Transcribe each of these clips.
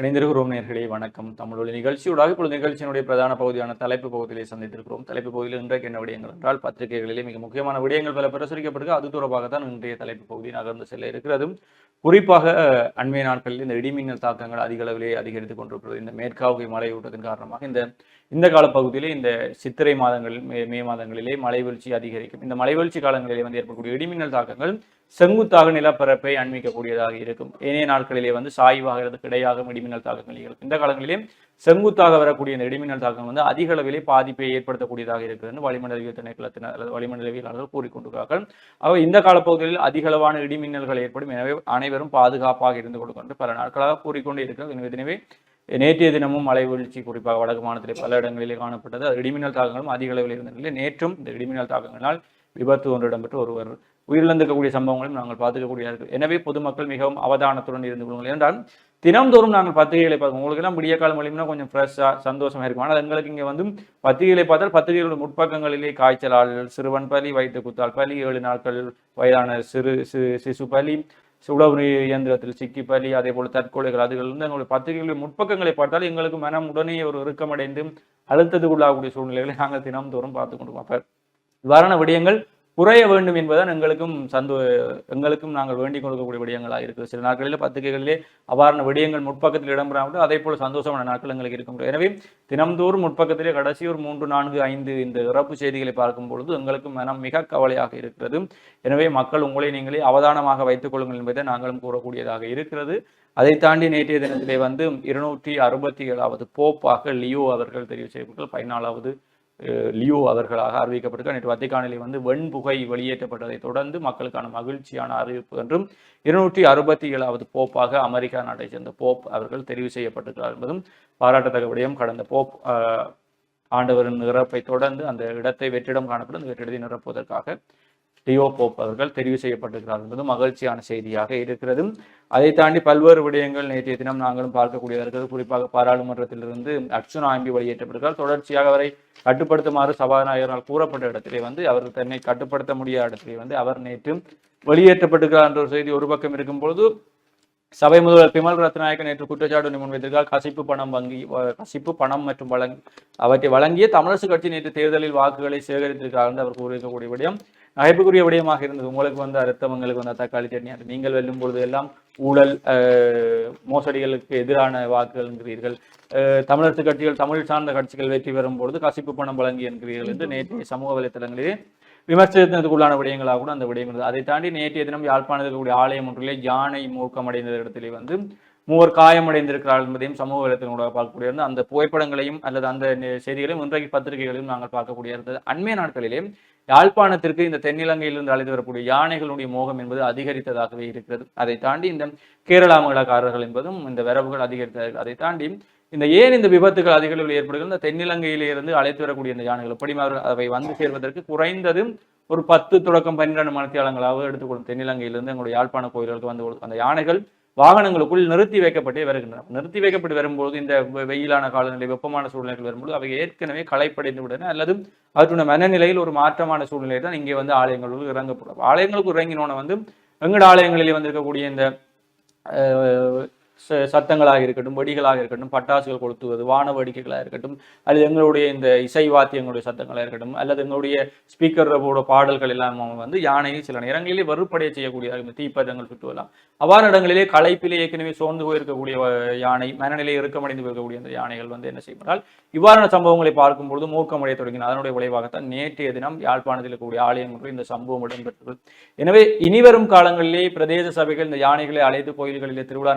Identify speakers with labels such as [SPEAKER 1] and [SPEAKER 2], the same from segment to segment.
[SPEAKER 1] இணைந்திருக்கிறோம் நேர்களே வணக்கம். தமிழொலி நிகழ்ச்சியூடாக இப்பொழுது நிகழ்ச்சியினுடைய பிரதான பகுதியான தலைப்பு பகுதியிலே சந்தித்திருக்கிறோம். தலைப்பு பகுதியில் இன்றைக்கு என்ன விடயங்கள் என்றால் பத்திரிகைகளிலே மிக முக்கியமான விடயங்கள் பல பிரசுரிக்கப்பட்டு அது தொடர்பாகத்தான் இன்றைய தலைப்பு பகுதி நகர்ந்து செல்ல இருக்கிறதும் குறிப்பாக அண்மைய நாட்களில் இந்த இடிமின்னல் தாக்கங்கள் அதிக அளவிலே அதிகரித்துக் கொண்டிருக்கிறது. இந்த மேற்காவுகை மழையூட்டத்தின் காரணமாக இந்த இந்த கால பகுதியிலே இந்த சித்திரை மாதங்கள் மே மே மாதங்களிலே மழை வீழ்ச்சி அதிகரிக்கும். இந்த மழை வீழ்ச்சி காலங்களிலே வந்து ஏற்படக்கூடிய இடிமின்னல் தாக்கங்கள் செங்குத்தாக நிலப்பரப்பை அண்மிக்கக்கூடியதாக இருக்கும். ஏனைய நாட்களிலே வந்து சாய்வாகிறது கிடையாக இடிமின்னல் தாக்கங்கள் இருக்கும் இந்த காலங்களிலே செங்குத்தாக வரக்கூடிய இந்த இடிமின்னல் தாக்கம் வந்து அதிக அளவிலே பாதிப்பை ஏற்படுத்தக்கூடியதாக இருக்குதுன்னு வளிமண்டலவியல் திணைக்களத்தினர் அல்லது வளிமண்டலவியலாளர்கள் கூறிக்கொண்டிருக்கிறார்கள். ஆக இந்த காலப்பகுதியில் அதிக அளவான இடிமின்னல்கள் ஏற்படும். எனவே அனைவரும் பாதுகாப்பாக இருந்து கொண்டு பல நாட்களாக கூறிக்கொண்டே இருக்கிறது எனவே நேற்றைய தினமும் மழை வீழ்ச்சி குறிப்பாக வடக்கு மாநிலத்திலே பல இடங்களிலே காணப்பட்டது. அது இடிமின்னல் தாக்கங்களும் அதிக அளவில் இருந்த நிலையில் நேற்றும் இந்த இடிமின்னல் தாக்கங்களால் விபத்து ஒன்று இடம்பெற்று ஒருவர் உயிரிழந்திருக்கக்கூடிய சம்பவங்களையும் நாங்கள் பார்த்துக்கக்கூடிய இருக்கு. எனவே பொதுமக்கள் மிகவும் அவதானத்துடன் இருந்து கொள்ளுங்கள். என்றால் தினம்தோறும் நாங்கள் பத்திரிகைகளை பார்க்கணும் உங்களுக்கு எல்லாம் விடிய காலம் மொழினா கொஞ்சம் ஃப்ரெஷ்ஷாக சந்தோஷமா இருக்கும். ஆனால் எங்களுக்கு இங்கே வந்து பத்திரிகைகளை பார்த்தால் பத்திரிகைகளோட முற்பக்கங்களிலே காய்ச்சலால் சிறுவன் பலி வயிற்று குத்தால் பலி ஏழு நாட்கள் வயதான சிறு சிசு பலி உழவு இயந்திரத்தில் சிக்கி பலி அதே போல தற்கொலைகள் அதுகள் இருந்து எங்களுடைய பத்திரிகைகளின் முற்பக்கங்களை பார்த்தால் எங்களுக்கு மனம் உடனே ஒரு இறுக்கமடைந்து அழுத்தத்துக்குள்ளாகக்கூடிய சூழ்நிலைகளை நாங்கள் தினம்தோறும் பார்த்து கொண்டு அப்ப இவ்வாறான விடயங்கள் குறைய வேண்டும் என்பதுதான் எங்களுக்கும் சந்தோ எங்களுக்கும் நாங்கள் வேண்டிக் கொடுக்கக்கூடிய விடயங்களாக இருக்குது. சில நாட்களில் பத்திரிகைகளிலே அவ்வாறான விடயங்கள் முற்பக்கத்தில் இடம்பெறாமல் அதே போல் சந்தோஷமான நாட்கள் எங்களுக்கு இருக்க முடியும் எனவே தினம்தோறும் முற்பக்கத்திலே கடைசி ஒரு மூன்று நான்கு ஐந்து இந்த இறப்பு செய்திகளை பார்க்கும் பொழுது எங்களுக்கும் மனம் மிக கவலையாக இருக்கிறது. எனவே மக்கள் உங்களை நீங்களே அவதானமாக வைத்துக் கொள்ளுங்கள் என்பதை நாங்களும் கூறக்கூடியதாக இருக்கிறது. அதை தாண்டி நேற்றைய தினத்திலே வந்து இருநூற்றி அறுபத்தி ஏழாவது போப்பாக லியோ அவர்கள் தெரிவு செய்யப்பட்டால் பதினாலாவது லியோ அவர்களாக அறிவிக்கப்பட்டிருக்கார் நேற்று வத்திக்கானிலே வந்து வெண்புகை வெளியேற்றப்பட்டதை தொடர்ந்து மக்களுக்கான மகிழ்ச்சியான அறிவிப்பு என்றும் இருநூற்றி அறுபத்தி ஏழாவது போப்பாக அமெரிக்கா நாட்டை சேர்ந்த போப் அவர்கள் தெரிவு செய்யப்பட்டிருக்கிறார் என்பதும் பாராட்டத்தக்க விடயம். கடந்த போப் ஆண்டவரின் நிரப்பை தொடர்ந்து அந்த இடத்தை வெற்றிடம் காணப்படும் அந்த வெற்றிடத்தை நிரப்புவதற்காக லியோ போப் அவர்கள் தெரிவு செய்யப்பட்டிருக்கிறார் என்பது மகிழ்ச்சியான செய்தியாக இருக்கிறது. அதை தாண்டி பல்வேறு விடயங்கள் நேற்றைய தினம் நாங்களும் பார்க்கக்கூடியதாக இருக்கிறது. குறிப்பாக பாராளுமன்றத்திலிருந்து அர்ச்சுனா ஆம்பி வெளியேற்றப்பட்டிருக்கிறார். தொடர்ச்சியாக அவரை கட்டுப்படுத்துமாறு சபாநாயகரால் கூறப்பட்ட இடத்திலே வந்து அவர் தன்னை கட்டுப்படுத்த முடியாத இடத்திலே வந்து அவர் நேற்று வெளியேற்றப்பட்டிருக்கிறார் என்ற ஒரு செய்தி ஒரு பக்கம் இருக்கும் பொழுது சபை முதல்வர் பிமல் ரத்நாயக்க நேற்று குற்றச்சாட்டு ஒன்றை முன்வைத்திருக்கார் கசிப்பு பணம் வங்கி கசிப்பு பணம் மற்றும் வழங்கி அவற்றை வழங்கிய தமிழரசு கட்சி நேற்று தேர்தலில் வாக்குகளை சேகரித்திருக்கிறார் என்று அவர் கூறியிருக்கக்கூடிய விடயம். நகைப்புக்குரிய விடயமாக இருந்தது உங்களுக்கு வந்து அர்த்தவங்களுக்கு வந்த தக்காளி சட்னி அது நீங்கள் வெல்லும் பொழுது எல்லாம் ஊழல் மோசடிகளுக்கு எதிரான வாக்குகள் என்கிறீர்கள் தமிழரசு கட்சிகள் தமிழ் சார்ந்த கட்சிகள் வெற்றி பெறும் பொழுது கசிப்பு பணம் வழங்கி என்கிறீர்கள் என்று நேற்றைய சமூக வலைத்தளங்களிலே விமர்சனத்துக்குள்ளான விடயங்களாக கூட அந்த விடயங்கள் இருந்தது. அதை தாண்டி நேற்றைய தினம் யாழ்ப்பாணத்தில் இருக்கக்கூடிய ஆலயம் ஒன்றிலே யானை மூக்கமடைந்த இடத்திலே வந்து மூவர் காயமடைந்திருக்கிறார்கள் என்பதையும் சமூக வலைத்தளங்களோட பார்க்கக்கூடிய இருந்தது. அந்த புகைப்படங்களையும் அல்லது அந்த செய்திகளையும் இன்றைக்கு பத்திரிகைகளையும் நாங்கள் பார்க்கக்கூடிய இருந்தது அண்மைய நாட்களிலே யாழ்ப்பாணத்திற்கு இந்த தென்னிலங்கையிலிருந்து அழைத்து வரக்கூடிய யானைகளுடைய மோகம் என்பது அதிகரித்ததாகவே இருக்கிறது. அதை தாண்டி இந்த கேரளா மகளக்காரர்கள் என்பதும் இந்த வரவுகள் அதிகரித்தார்கள் அதை தாண்டி இந்த ஏன் இந்த விபத்துகள் அதிக அளவில் ஏற்படுகிறது? இந்த தென்னிலங்கையிலிருந்து அழைத்து வரக்கூடிய இந்த யானைகள் எப்படி அவை வந்து சேர்வதற்கு குறைந்தது ஒரு பத்து தொடக்கம் பன்னிரண்டு மணித்தியாலங்களாக எடுத்துக்கொள்ளும். தென்னிலங்கையிலிருந்து எங்களுடைய யாழ்ப்பாண கோயில்களுக்கு வந்து அந்த யானைகள் வாகனங்களுக்குள் நிறுத்தி வைக்கப்பட்டே வருகின்றன. நிறுத்தி வைக்கப்பட்டு வரும்போது இந்த வெயிலான காலநிலை வெப்பமான சூழ்நிலைகள் வரும்போது அவை ஏற்கனவே களைப்படைந்து விடன அல்லது அவற்றுடைய மனநிலையில் ஒரு மாற்றமான சூழ்நிலை தான் இங்கே வந்து ஆலயங்களுக்கு இறங்கப்படும். ஆலயங்களுக்கு இறங்கினோன்னு வந்து எங்கட ஆலயங்களிலே வந்திருக்கக்கூடிய இந்த அஹ், சத்தங்களாக இருக்கட்டும் வெடிகளாக இருக்கட்டும் பட்டாசுகள் கொளுத்துவது வான வேடிக்கைகளாக இருக்கட்டும் அல்லது எங்களுடைய இந்த இசை வாத்தியங்களுடைய சத்தங்களாக இருக்கட்டும் அல்லது எங்களுடைய ஸ்பீக்கரோட பாடல்கள் எல்லாம் வந்து யானையை சில நேரங்களிலே வறுப்படைய செய்யக்கூடியதாக இருக்கும். தீப்பதங்கள் சுற்றுவலாம் அவ்வாறு இடங்களிலே களைப்பிலே ஏற்கனவே சோர்ந்து போயிருக்கக்கூடிய யானை மனநிலை இறுக்கமடைந்து போயிருக்கக்கூடிய அந்த யானைகள் வந்து என்ன செய்யப்பட்டால் இவ்வாறான சம்பவங்களை பார்க்கும் பொழுது மூர்க்கமடைய தொடங்கின அதனுடைய விளைவாகத்தான் நேற்றைய தினம் யாழ்ப்பாணத்தில் இருக்கக்கூடிய ஆலயம் ஒன்று இந்த சம்பவம் இடம்பெற்றது எனவே இனிவரும் காலங்களிலே பிரதேச சபைகள் இந்த யானைகளை அழைத்து கோயில்களிலே திருவிழா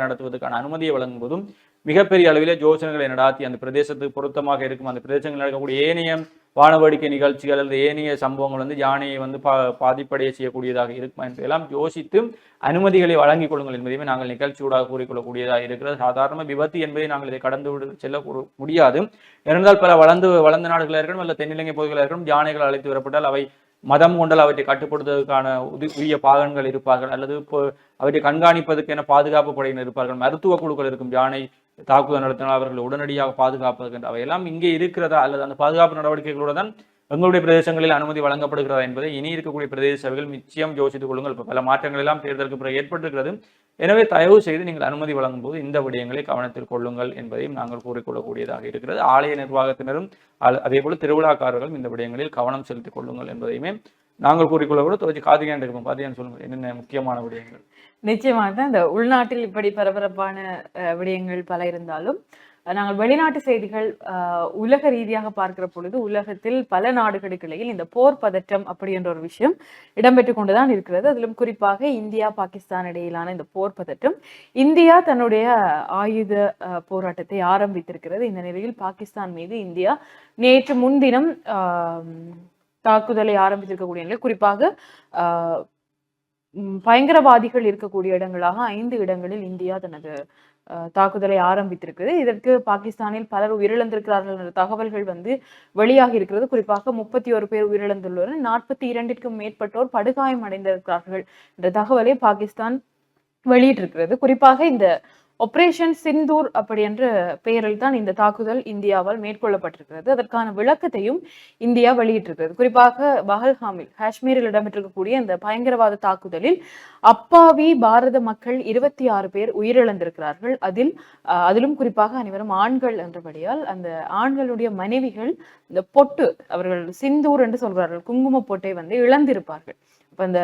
[SPEAKER 1] அதற்கான அனுமதியை வழங்கும் போதும் மிகப்பெரிய அளவிலே யோசனைகளை நடாத்தி அந்த பிரதேசத்துக்கு பொருத்தமாக இருக்கும். அந்த பிரதேசங்களில் நடக்கக்கூடிய ஏனைய வானவேடிக்கை நிகழ்ச்சிகள் அல்லது ஏனைய சம்பவங்கள் வந்து யானையை வந்து பா பாதிப்படைய செய்யக்கூடியதாக இருக்கும் என்பதெல்லாம் யோசித்து அனுமதிகளை வழங்கிக் கொள்ளுங்கள் என்பதையுமே நாங்கள் நிகழ்ச்சியூடாக கூறிக்கொள்ளக்கூடியதாக இருக்கிறது. சாதாரண விபத்து என்பதை நாங்கள் இதை கடந்து விடு செல்ல முடியாது. ஏனென்றால் பல வளர்ந்து வளர்ந்த நாடுகளாக இருக்கணும் அல்ல தென்னிலங்கை பகுதிகளாக இருக்கணும் யானைகள் அழைத்து வரப்பட்டால் அவை மதம் கொண்டால் அவற்றை கட்டுப்படுத்துவதற்கான உரிய பாகன்கள் இருப்பார்கள். அல்லது இப்போ அவற்றை கண்காணிப்பதற்கென பாதுகாப்பு படையினர் இருப்பார்கள். மருத்துவ குழுக்கள் இருக்கும். யானை தாக்குதல் நடத்தினால் அவர்களை உடனடியாக பாதுகாப்பதற்கு அவையெல்லாம் இங்கே இருக்கிறதா? அல்லது அந்த பாதுகாப்பு நடவடிக்கைகளோடு தான் எங்களுடைய பிரதேசங்களில் அனுமதி வழங்கப்படுகிறதா என்பதை இனி இருக்கக்கூடிய பிரதேச சபைகள் நிச்சயம் யோசித்துக் கொள்ளுங்கள். பல மாற்றங்கள் எல்லாம் தேர்தலுக்கு பிறகு ஏற்பட்டிருக்கிறது. எனவே தயவு செய்து நீங்கள் அனுமதி வழங்கும் போது இந்த விடயங்களை கவனத்தில் கொள்ளுங்கள் என்பதையும் நாங்கள் கூறிக்கொள்ளக்கூடியதாக இருக்கிறது. ஆலய நிர்வாகத்தினரும் அதே போல திருவிழாக்காரர்களும் இந்த விடயங்களில் கவனம் செலுத்திக் கொள்ளுங்கள் என்பதையுமே நாங்கள் கூறிக்கொள்ள கூட தொடர்ச்சி காதிகான் இருக்கும் பாதியான் சொல்லுங்கள். என்னென்ன முக்கியமான விடயங்கள்?
[SPEAKER 2] நிச்சயமாக தான். இந்த உள்நாட்டில் இப்படி பரபரப்பான விடயங்கள் பல இருந்தாலும் நாங்கள் வெளிநாட்டு செய்திகள் உலக ரீதியாக பார்க்கிற பொழுது உலகத்தில் பல நாடுகளுக்கு இடையில் இந்த போர் பதற்றம் அப்படி என்ற ஒரு விஷயம் இடம்பெற்று கொண்டுதான் இருக்கிறது. அதிலும் குறிப்பாக இந்தியா பாகிஸ்தான் இடையிலான இந்த போர் பதற்றம் இந்தியா தன்னுடைய ஆயுத போராட்டத்தை ஆரம்பித்திருக்கிறது. இந்த நிலையில் பாகிஸ்தான் மீது இந்தியா நேற்று முன்தினம் தாக்குதலை ஆரம்பித்திருக்கக்கூடிய நிலையில் குறிப்பாக ஆஹ், பயங்கரவாதிகள் இருக்கக்கூடிய இடங்களாக ஐந்து இடங்களில் இந்தியா தனது தாக்குதலை ஆரம்பித்திருக்கிறது இதற்கு பாகிஸ்தானில் பலர் உயிரிழந்திருக்கிறார்கள் என்ற தகவல்கள் வந்து வெளியாகி இருக்கிறது. குறிப்பாக முப்பத்தி ஒரு பேர் உயிரிழந்துள்ளனர். நாற்பத்தி இரண்டிற்கும் மேற்பட்டோர் படுகாயம் அடைந்திருக்கிறார்கள் என்ற தகவலை பாகிஸ்தான் வெளியிட்டிருக்கிறது. குறிப்பாக இந்த ஆபரேஷன் சிந்தூர் அப்படி என்ற பெயரில் தான் இந்த தாக்குதல் இந்தியாவால் மேற்கொள்ளப்பட்டிருக்கிறது. அதற்கான விளக்கத்தையும் இந்தியா வெளியிட்டிருக்கிறது. குறிப்பாக பஹல்ஹாமில் காஷ்மீரில் இடம்பெற்றிருக்கக்கூடிய இந்த பயங்கரவாத தாக்குதலில் அப்பாவி பாரத மக்கள் இருபத்தி ஆறு பேர் உயிரிழந்திருக்கிறார்கள். அதில் அஹ், அதிலும் குறிப்பாக அனைவரும் ஆண்கள் என்றபடியால் அந்த ஆண்களுடைய மனைவிகள் இந்த பொட்டு அவர்கள் சிந்தூர் என்று சொல்கிறார்கள் குங்கும பொட்டை வந்து இழந்திருப்பார்கள். அப்ப அந்த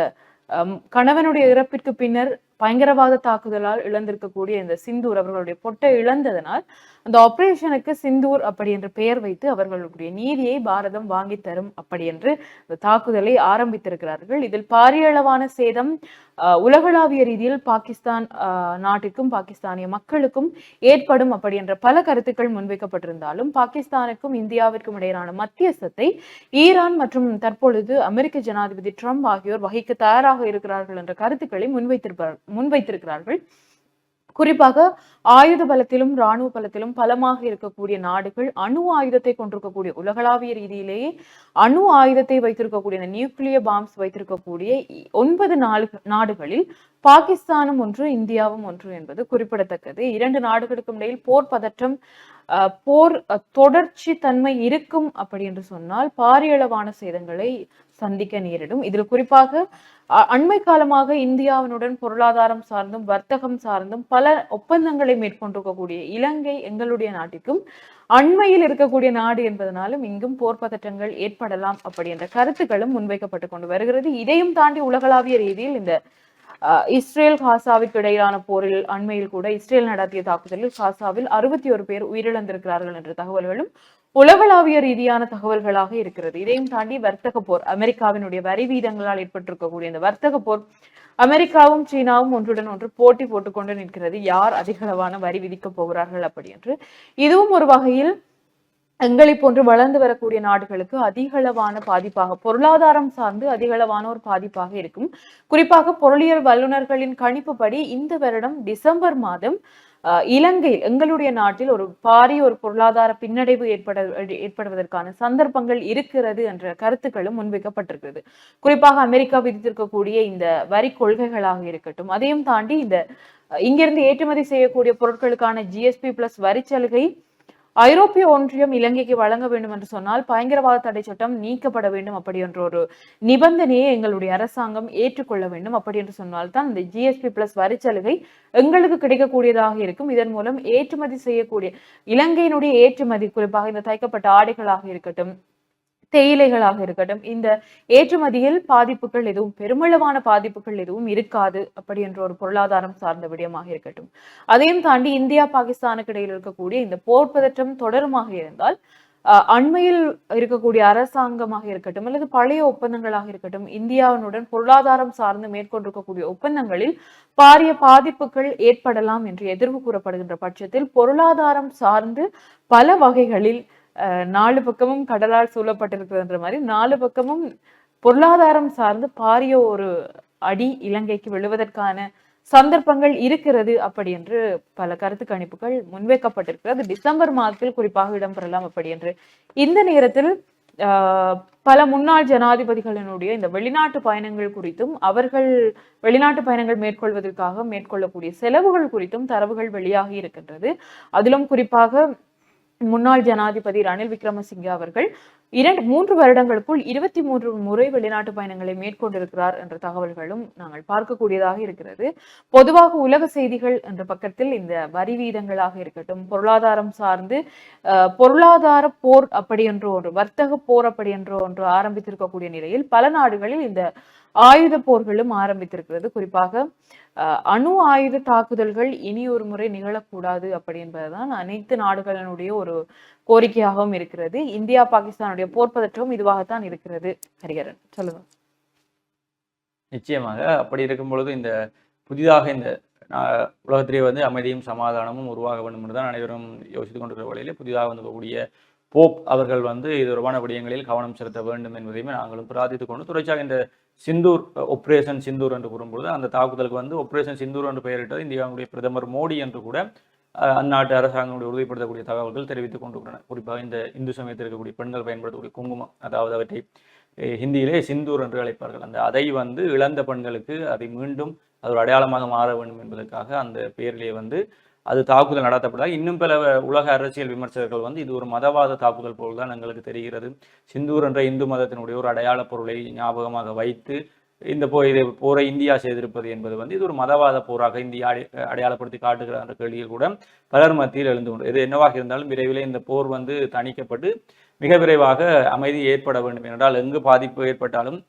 [SPEAKER 2] கணவனுடைய இறப்பிற்கு பின்னர் பயங்கரவாத தாக்குதலால் இழந்திருக்கக்கூடிய இந்த சிந்தூர் அவர்களுடைய பொட்டை இழந்ததனால் அந்த ஆபரேஷனுக்கு சிந்தூர் அப்படி என்று பெயர் வைத்து அவர்களுடைய நீதியை பாரதம் வாங்கி தரும் அப்படி என்று இந்த தாக்குதலை ஆரம்பித்திருக்கிறார்கள். இதில் பாரிய அளவான சேதம் உலகளாவிய ரீதியில் பாகிஸ்தான் நாட்டிற்கும் பாகிஸ்தானிய மக்களுக்கும் ஏற்படும் அப்படி என்ற பல கருத்துக்கள் முன்வைக்கப்பட்டிருந்தாலும் பாகிஸ்தானுக்கும் இந்தியாவிற்கும் இடையிலான மத்தியஸ்தத்தை ஈரான் மற்றும் தற்பொழுது அமெரிக்க ஜனாதிபதி ட்ரம்ப் ஆகியோர் வகிக்க தயாராக இருக்கிறார்கள் என்ற கருத்துக்களை முன்வைத்திருப்பார் முன்வைத்திருக்கிறார்கள். குறிப்பாக ஆயுத பலத்திலும் இராணுவ பலத்திலும் பலமாக இருக்கக்கூடிய நாடுகள் அணு ஆயுதத்தை கொண்டிருக்கக்கூடிய உலகளாவிய ரீதியிலேயே அணு ஆயுதத்தை வைத்திருக்கக்கூடிய இந்த நியூக்ளியர் பாம்ஸ் வைத்திருக்கக்கூடிய ஒன்பது நாடு நாடுகளில் பாகிஸ்தானும் ஒன்று இந்தியாவும் ஒன்று என்பது குறிப்பிடத்தக்கது. இரண்டு நாடுகளுக்கும் இடையில் போர் பதற்றம் போர் அஹ், தொடர்ச்சி தன்மை இருக்கும் அப்படி என்று சொன்னால் பாரியளவான சேதங்களை சந்திக்க நேரிடும். இதில் குறிப்பாக அண்மை காலமாக இந்தியாவினுடன் பொருளாதாரம் சார்ந்தும் வர்த்தகம் சார்ந்தும் பல ஒப்பந்தங்களை மேற்கொண்டிருக்கக்கூடிய இலங்கை எங்களுடைய நாட்டிற்கும் அண்மையில் இருக்கக்கூடிய நாடு என்பதனாலும் இங்கும் போர் பதற்றங்கள் ஏற்படலாம் அப்படி என்ற கருத்துக்களும் முன்வைக்கப்பட்டு கொண்டு வருகிறது. இதையும் தாண்டி உலகளாவிய ரீதியில் இந்த இஸ்ரேல் காசாவிற்கு இடையிலான போரில் அண்மையில் கூட இஸ்ரேல் நடத்திய தாக்குதலில் காசாவில் அறுபத்தி ஒரு பேர் உயிரிழந்திருக்கிறார்கள் என்ற தகவல்களும் உலகளாவிய ரீதியான தகவல்களாக இருக்கிறது. இதையும் தாண்டி வர்த்தக போர் அமெரிக்காவினுடைய வரி வீதங்களால் ஏற்பட்டிருக்கக்கூடிய இந்த வர்த்தக போர் அமெரிக்காவும் சீனாவும் ஒன்றுடன் ஒன்று போட்டி போட்டுக்கொண்டு நிற்கிறது. யார் அதிகளவான வரி விதிக்கப் போகிறார்கள் அப்படி என்று. இதுவும் ஒரு வகையில் எங்களை போன்று வளர்ந்து வரக்கூடிய நாடுகளுக்கு அதிகளவான பாதிப்பாக பொருளாதாரம் சார்ந்து அதிகளவான ஒரு பாதிப்பாக இருக்கும். குறிப்பாக பொருளியல் வல்லுநர்களின் கணிப்புப்படி இந்த வருடம் டிசம்பர் மாதம் இலங்கையில் எங்களுடைய நாட்டில் ஒரு பாரிய ஒரு பொருளாதார பின்னடைவு ஏற்பட ஏற்படுவதற்கான சந்தர்ப்பங்கள் இருக்கிறது என்ற கருத்துக்களும் முன்வைக்கப்பட்டிருக்கிறது. குறிப்பாக அமெரிக்கா விதித்திருக்கக்கூடிய இந்த வரி கொள்கைகளாக இருக்கட்டும் அதையும் தாண்டி இந்த இங்கிருந்து ஏற்றுமதி செய்யக்கூடிய பொருட்களுக்கான ஜிஎஸ்பி பிளஸ் வரிச்சலுகை ஐரோப்பிய ஒன்றியம் இலங்கைக்கு வழங்க வேண்டும் என்று சொன்னால் பயங்கரவாத தடை சட்டம் நீக்கப்பட வேண்டும் அப்படி என்ற ஒரு நிபந்தனையை எங்களுடைய அரசாங்கம் ஏற்றுக்கொள்ள வேண்டும் அப்படி என்று சொன்னால் தான் இந்த ஜிஎஸ்பி பிளஸ் வரிச்சலுகை எங்களுக்கு கிடைக்கக்கூடியதாக இருக்கும். இதன் மூலம் ஏற்றுமதி செய்யக்கூடிய இலங்கையினுடைய ஏற்றுமதி குறிப்பாக இந்த தைக்கப்பட்ட ஆடைகளாக இருக்கட்டும் தேயிலைகளாக இருக்கட்டும் இந்த ஏற்றுமதியில் பாதிப்புகள் எதுவும் பெருமளவான பாதிப்புகள் எதுவும் இருக்காது அப்படி என்ற ஒரு பொருளாதாரம் சார்ந்த விடயமாக இருக்கட்டும். அதையும் தாண்டி இந்தியா பாகிஸ்தானுக்கு இடையில் இருக்கக்கூடிய இந்த போர் பதற்றம் தொடருமாக இருந்தால் அஹ், அண்மையில் இருக்கக்கூடிய அரசாங்கமாக இருக்கட்டும் அல்லது பழைய ஒப்பந்தங்களாக இருக்கட்டும் இந்தியாவினுடன் பொருளாதாரம் சார்ந்து மேற்கொண்டிருக்கக்கூடிய ஒப்பந்தங்களில் பாரிய பாதிப்புகள் ஏற்படலாம் என்று எதிர்வு கூறப்படுகின்ற பட்சத்தில் பொருளாதாரம் சார்ந்து பல வகைகளில் நாலு பக்கமும் கடலால் சூழப்பட்டிருக்கிறதுன்ற மாதிரி நாலு பக்கமும் பொருளாதாரம் சார்ந்து பாரிய ஒரு அடி இலங்கைக்கு விழுவதற்கான சந்தர்ப்பங்கள் இருக்கிறது அப்படி என்று பல கருத்து கணிப்புகள் முன்வைக்கப்பட்டிருக்கிறது. டிசம்பர் மாதத்தில் குறிப்பாக இடம்பெறலாம் அப்படி என்று. இந்த நேரத்தில் ஆஹ், பல முன்னாள் ஜனாதிபதிகளினுடைய இந்த வெளிநாட்டு பயணங்கள் குறித்தும் அவர்கள் வெளிநாட்டு பயணங்கள் மேற்கொள்வதற்காக மேற்கொள்ளக்கூடிய செலவுகள் குறித்தும் தரவுகள் வெளியாகி இருக்கின்றது. அதிலும் குறிப்பாக முன்னாள் ஜனாதிபதி ரணில் விக்ரமசிங்கே அவர்கள் இரண்டு மூன்று வருடங்களுக்குள் இருபத்தி மூன்று முறை வெளிநாட்டு பயணங்களை மேற்கொண்டிருக்கிறார் என்ற தகவல்களும் நாங்கள் பார்க்கக்கூடியதாக இருக்கிறது. பொதுவாக உலக செய்திகள் என்ற பக்கத்தில் இந்த வரி வீதங்களாக இருக்கட்டும் பொருளாதாரம் சார்ந்து பொருளாதார போர் அப்படி என்று ஒன்று வர்த்தக போர் அப்படி என்று ஒன்று ஆரம்பித்திருக்கக்கூடிய நிலையில் பல நாடுகளில் இந்த ஆயுத போர்களும் ஆரம்பித்திருக்கிறது. குறிப்பாக அணு ஆயுத தாக்குதல்கள் இனி ஒரு முறை நிகழக்கூடாது அப்படி என்பதுதான் அனைத்து நாடுகளினுடைய ஒரு கோரிக்கையாகவும் இருக்கிறது. இந்தியா பாகிஸ்தானுடைய போர் பதற்றமும் இதுவாகத்தான் இருக்கிறது. ஹரிகரன் சொல்லுங்க.
[SPEAKER 1] நிச்சயமாக அப்படி இருக்கும் பொழுது இந்த புதிதாக இந்த ஆஹ், உலகத்திலே வந்து அமைதியும் சமாதானமும் உருவாக வேண்டும் என்று தான் அனைவரும் யோசித்துக் கொண்டிருக்கிற வழியிலே புதிதாக வந்திருக்கக்கூடிய போப் அவர்கள் வந்து இது தொடர்பான விடயங்களில் கவனம் செலுத்த வேண்டும் என்பதையுமே நாங்களும் பிரார்த்தித்துக் கொண்டு தொடர்ச்சியாக இந்த சிந்தூர் ஒப்ரேஷன் சிந்தூர் என்று கூறும்பொழுது அந்த தாக்குதலுக்கு வந்து ஒப்ரேஷன் சிந்தூர் என்று பெயரிட்டது இந்தியாவுடைய பிரதமர் மோடி என்று கூட அஹ், அந்நாட்டு அரசாங்கங்களுடைய உறுதிப்படுத்தக்கூடிய தகவல்கள் தெரிவித்துக் கொண்டிருக்கின்றன குறிப்பாக இந்த இந்து சமயத்தில் இருக்கக்கூடிய பெண்கள் பயன்படுத்தக்கூடிய குங்குமம் அதாவது அவற்றை ஹிந்தியிலே சிந்தூர் என்று அழைப்பார்கள். அந்த அதை வந்து இழந்த பெண்களுக்கு அதை மீண்டும் அது ஒரு அடையாளமாக மாற வேண்டும் என்பதற்காக அந்த பெயரிலே வந்து அது தாக்குதல் நடத்தப்பட்டதாக இன்னும் பல உலக அரசியல் விமர்சகர்கள் வந்து இது ஒரு மதவாத தாக்குதல் போல் தான் எங்களுக்கு தெரிகிறது. சிந்தூர் என்ற இந்து மதத்தினுடைய ஒரு அடையாள பொருளை ஞாபகமாக வைத்து இந்த போ இதை போரை இந்தியா செய்திருப்பது என்பது வந்து இது ஒரு மதவாத போராக இந்தியா அடை அடையாளப்படுத்தி காட்டுகிற என்ற கேள்வியில் கூட பலர் மத்தியில் எழுந்து கொண்டு இது என்னவாக இருந்தாலும் விரைவில் இந்த போர் வந்து தணிக்கப்பட்டு மிக விரைவாக அமைதி ஏற்பட வேண்டும் என்றால் எங்கு பாதிப்பு ஏற்பட்டாலும்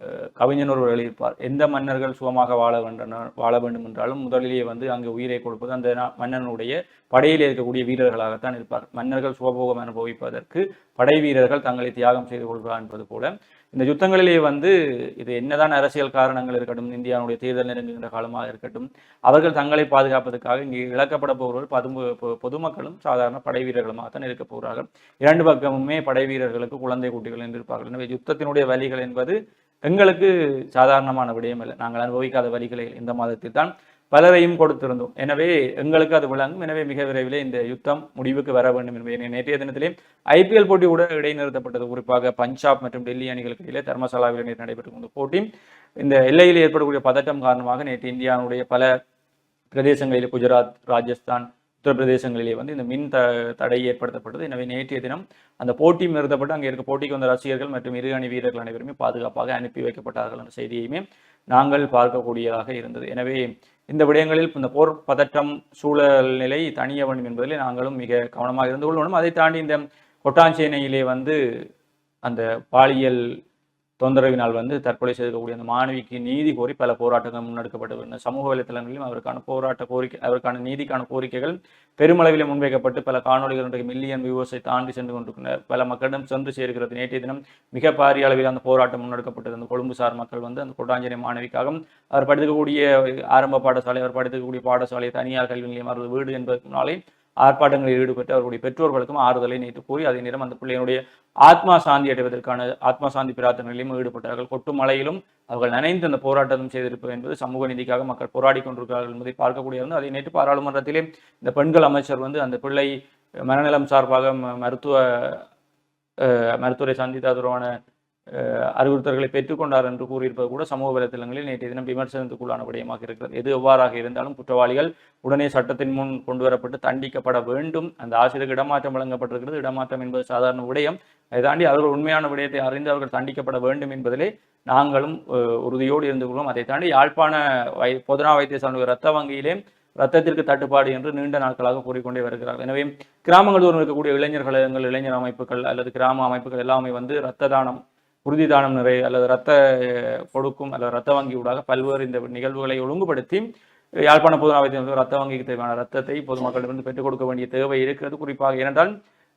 [SPEAKER 1] அஹ், கவிஞன் எழுதியிருப்பார் எந்த மன்னர்கள் சுகமாக வாழ வேண்டும் வாழ வேண்டும் என்றாலும் முதலிலேயே வந்து அங்கு உயிரை கொடுப்பது அந்த மன்னனுடைய படையில் இருக்கக்கூடிய வீரர்களாகத்தான் இருப்பார். மன்னர்கள் சுகபோகம் அனுபவிப்பதற்கு படை வீரர்கள் தங்களை தியாகம் செய்து கொள்கிறார் என்பது போல. இந்த யுத்தங்களிலே வந்து இது என்னதான் அரசியல் காரணங்கள் இருக்கட்டும் இந்தியாவுடைய தேர்தல் நெருங்குகின்ற காலமாக இருக்கட்டும் அவர்கள் தங்களை பாதுகாப்பதற்காக இங்கே இழக்கப்பட போகிறவர்கள் பதும்பு பொ- பொதுமக்களும் சாதாரண படை வீரர்களுமாகத்தான் இருக்க போகிறார்கள். இரண்டு பக்கமுமே படை வீரர்களுக்கு குழந்தை குட்டிகள் என்று இருப்பார்கள் எனவே யுத்தத்தினுடைய வலிகள் என்பது எங்களுக்கு சாதாரணமான விடயம் இல்லை. நாங்கள் அனுபவிக்காத வழிகளை இந்த மாதத்தில் தான் பலரையும் கொடுத்திருந்தோம். எனவே எங்களுக்கு அது விளங்கும். எனவே மிக விரைவிலே இந்த யுத்தம் முடிவுக்கு வர வேண்டும் என்பதை நேற்றைய தினத்திலே ஐபிஎல் போட்டி கூட இடைநிறுத்தப்பட்டது. குறிப்பாக பஞ்சாப் மற்றும் டெல்லி அணிகளுக்கு இடையிலே தர்மசாலாவில் நேற்று நடைபெற்று கொண்ட போட்டி. இந்த எல்லையில் ஏற்படக்கூடிய பதட்டம் காரணமாக நேற்று இந்தியாவுடைய பல பிரதேசங்களில் குஜராத் ராஜஸ்தான் உத்தரப்பிரதேசங்களிலே வந்து இந்த மின் த தடை ஏற்படுத்தப்பட்டது. எனவே நேற்றைய தினம் அந்த போட்டி நிறுத்தப்பட்டு அங்கே இருக்க போட்டிக்கு வந்த ரசிகர்கள் மற்றும் இரு அணி வீரர்கள் அனைவருமே பாதுகாப்பாக அனுப்பி வைக்கப்பட்டார்கள் என்ற செய்தியுமே நாங்கள் பார்க்கக்கூடியதாக இருந்தது. எனவே இந்த விடயங்களில் இந்த போர் பதட்டம் சூழல் நிலை தணிய வேண்டும் என்பதில் நாங்களும் மிக கவனமாக இருந்து கொள்ளணும். அதை தாண்டி இந்த கொட்டாஞ்சேனையிலே வந்து அந்த பாலியல் தொந்தரவினால் வந்து தற்கொலை செய்துக்கக்கூடிய அந்த மாணவிக்கு நீதி கோரி பல போராட்டங்கள் முன்னெடுக்கப்பட்டு வருகின்றன சமூக வலைத்தளங்களிலும் அவருக்கான போராட்ட கோரிக்கை அவருக்கான நீதிக்கான கோரிக்கைகள் பெருமளவில் முன்வைக்கப்பட்டு பல காணொலிகள் இன்றைக்கு மில்லியன் வியூவர்ஸை தாண்டி சென்று கொண்டிருக்கின்றன பல மக்களிடம் சென்று சேர்க்கிறது நேற்றைய தினம் மிக பாரிய அளவில் அந்த போராட்டம் முன்னெடுக்கப்பட்டது அந்த கொழும்பு சார் மக்கள் வந்து அந்த கொட்டாஞ்சேரி மாணவிக்காக அவர் படித்துக்கக்கூடிய ஆரம்ப பாடசாலை அவர் படித்துக்கக்கூடிய பாடசாலை தனியார் கல்வி நிலையம் அவரது வீடு என்பதனாலே ஆர்ப்பாட்டங்களில் ஈடுபட்டு அவருடைய பெற்றோர்களுக்கும் ஆறுதலை நேற்று கூறி அதே நேரம் அந்த பிள்ளையினுடைய ஆத்மா சாந்தி அடைவதற்கான ஆத்மா சாந்தி பிரார்த்தனைகளிலும் ஈடுபட்டார்கள். கொட்டு மலையிலும் அவர்கள் நனைந்து அந்த போராட்டம் செய்திருப்பது என்பது சமூக நீதிக்காக மக்கள் போராடி கொண்டிருக்கிறார்கள் என்பதை பார்க்கக்கூடிய வந்து அதை நேற்று பாராளுமன்றத்திலே இந்த பெண்கள் அமைச்சர் வந்து அந்த பிள்ளை மனநலம் சார்பாக மருத்துவ மருத்துவரை சந்தித்து தொடர்பான அறிவுறுத்தல்களை பெற்றுக்கொண்டார் என்று கூறியிருப்பது கூட சமூக வலைதளங்களில் நேற்றைய தினம் விமர்சனத்துக்குள்ளான விடயமாக இருக்கிறது. எது எவ்வாறாக இருந்தாலும் குற்றவாளிகள் உடனே சட்டத்தின் முன் கொண்டு வரப்பட்டு தண்டிக்கப்பட வேண்டும். அந்த ஆசிரியருக்கு இடமாற்றம் வழங்கப்பட்டிருக்கிறது. இடமாற்றம் என்பது சாதாரண விடயம். அதை தாண்டி அவர்கள் உண்மையான விடயத்தை அறிந்து அவர்கள் தண்டிக்கப்பட வேண்டும் என்பதிலே நாங்களும் உறுதியோடு இருந்து கொள்வோம். அதை தாண்டி யாழ்ப்பாண வை பொதுனா வைத்தியசாலை ரத்த வங்கியிலே ரத்தத்திற்கு தட்டுப்பாடு என்று நீண்ட நாட்களாக கூறிக்கொண்டே வருகிறார்கள். எனவே கிராமங்கள் தோறும் இருக்கக்கூடிய இளைஞர்கள் இளைஞர் அமைப்புகள் அல்லது கிராம அமைப்புகள் எல்லாமே வந்து இரத்த தானம் உறுதி தானம் நிறை அல்லது இரத்த கொடுக்கும் அல்லது இரத்த வங்கி ஊடாக பல்வேறு இந்த நிகழ்வுகளை ஒழுங்குபடுத்தி யாழ்ப்பாண பொதுநா வைத்தியம் ரத்த வங்கிக்கு தேவையான ரத்தத்தை பொதுமக்களிடமிருந்து பெற்றுக் கொடுக்க வேண்டிய தேவை இருக்கிறது. குறிப்பாக ஏனென்றால்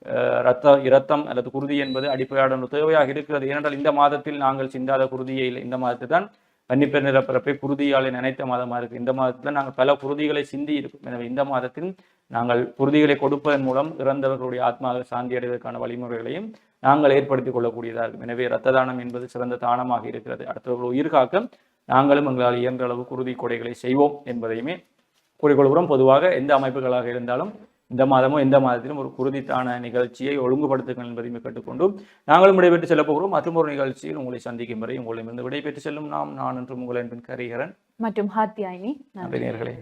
[SPEAKER 1] அஹ், ரத்த இரத்தம் அல்லது குருதி என்பது அடிப்படையான தேவையாக இருக்கிறது. ஏனென்றால் இந்த மாதத்தில் நாங்கள் சிந்தாத குருதியை இல்லை. இந்த மாதத்தில் தான் வன்னிப்பெர் நிலப்பரப்பை குருதியாலே நினைத்த மாதமாக இருக்கு. இந்த மாதத்தில் நாங்கள் பல குருதிகளை சிந்தி இருக்கும். எனவே இந்த மாதத்தில் நாங்கள் குருதிகளை கொடுப்பதன் மூலம் இறந்தவர்களுடைய ஆத்மா சாந்தி அடைவதற்கான வழிமுறைகளையும் நாங்கள் ஏற்படுத்திக் கொள்ளக்கூடியதாக இருக்கும். எனவே இரத்த தானம் என்பது சிறந்த தானமாக இருக்கிறது. அடுத்தவர்கள் உயிர் காக்க நாங்களும் எங்களால் இயன்ற அளவு குருதி கொடைகளை செய்வோம் என்பதையுமே கூறிக்கொள்கிறோம் பொதுவாக எந்த அமைப்புகளாக இருந்தாலும் இந்த மாதமும் எந்த மாதத்திலும் ஒரு குருதித்தான நிகழ்ச்சியை ஒழுங்குபடுத்துங்கள் என்பதையும் கேட்டுக்கொண்டு நாங்களும் விடைபெற்று செல்லப் போகிறோம். மற்றும் ஒரு நிகழ்ச்சியில் உங்களை சந்திக்கும் வரை உங்களிடமிருந்து விடைபெற்று செல்லும் நாம் நான் என்று உங்கள் அன்பின் கரிகரன்.
[SPEAKER 2] மற்றும் ஹாத்தியாயினி.
[SPEAKER 1] நன்றி நேர்களே.